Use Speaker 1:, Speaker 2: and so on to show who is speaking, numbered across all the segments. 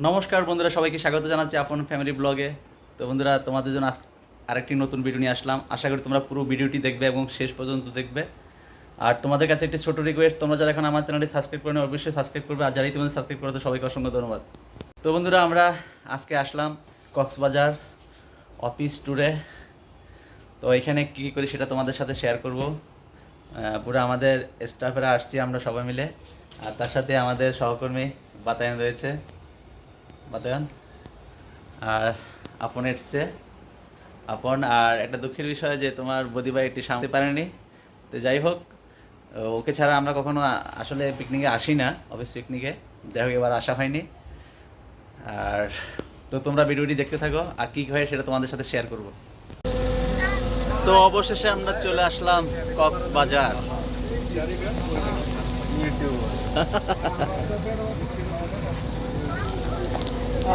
Speaker 1: নমস্কার বন্ধুরা, সবাইকে স্বাগত জানাচ্ছি আপন ফ্যামিলি ব্লগে তো বন্ধুরা, তোমাদের জন্য আজ আরেকটি নতুন ভিডিও নিয়ে আসলাম। আশা করি তোমরা পুরো ভিডিওটি দেখবে এবং শেষ পর্যন্ত দেখবে। আর তোমাদের কাছে একটি ছোট রিকোয়েস্ট তোমরা যারা এখন আমার চ্যানেলটি সাবস্ক্রাইব করে অবশ্যই সাবস্ক্রাইব করবে। আর যারাই তোমাদের সাবস্ক্রাইব করো তো সবাইকে অসংখ্য ধন্যবাদ। তো বন্ধুরা, আমরা আজকে আসলাম কক্সবাজার অফিস ট্যুরে তো এখানে কী কী করি সেটা তোমাদের সাথে শেয়ার করব। পুরো আমাদের স্টাফেরা আসছি আমরা সবাই মিলে। আর তার সাথে আমাদের সহকর্মী বাতায়ন রয়েছে। বাতায়ন আর আপন এসছে আপন আর একটা দুঃখের বিষয় যে তোমার বদিভাই একটি সামতে পারেনি। তো যাই হোক ওকে ছাড়া আমরা কখনো আসলে পিকনিকে আসি না অফিস পিকনিকে যাই হোক এবার আসা হয়নি। আর তো তোমরা ভিডিওটি দেখতে থাকো আর কী হয় সেটা তোমাদের সাথে শেয়ার করব। তো অবশেষে আমরা চলে আসলাম কক্সবাজার।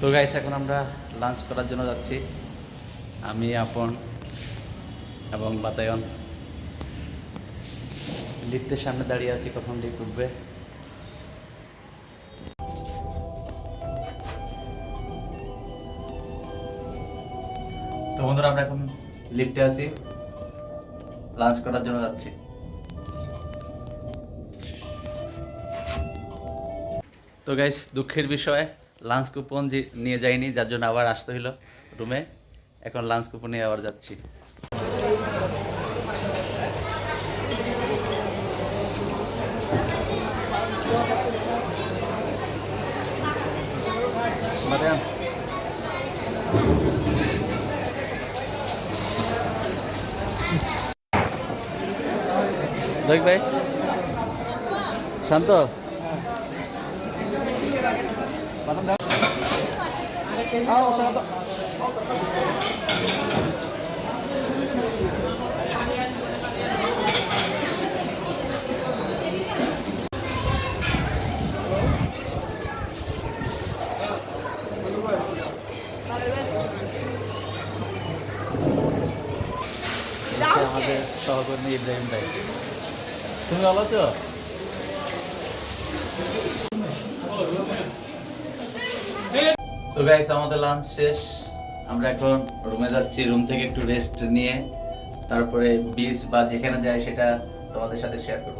Speaker 1: তো গাইস এখন আমরা লাঞ্চ করার জন্য যাচ্ছি। আমি, আপন এবং বাতায়ন। লিফটের সামনে দাঁড়িয়ে আছি, কখন লিফট উঠবে। তো বন্ধুরা, আমরা এখন লিফটে আছি। লাঞ্চ করার জন্য যাচ্ছি। তো গাইস দুঃখের বিষয় লাঞ্চ কুপন যে নিয়ে যাইনি যার জন্য আবার আসতে হইল রুমে এখন লাঞ্চ কুপন নিয়ে আবার যাচ্ছি। বাদাম। দেখ ভাই শান্ত আমাদের সহকর্মী ইব্রাহিম ভাই তুমি গাইস আমাদের লাঞ্চ শেষ। আমরা এখন রুমে যাচ্ছি রুম থেকে একটু রেস্ট নিয়ে। তারপরে বিচ বা যেখানে যাই, সেটা তোমাদের সাথে শেয়ার করব।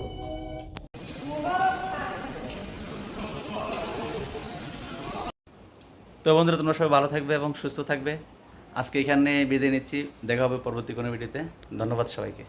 Speaker 1: তো বন্ধুরা, তোমরা সবাই ভালো থাকবে এবং সুস্থ থাকবে। আজকে এখানে বিদায় নিচ্ছি। দেখা হবে পরবর্তী কোনো ভিডিওতে ধন্যবাদ সবাইকে।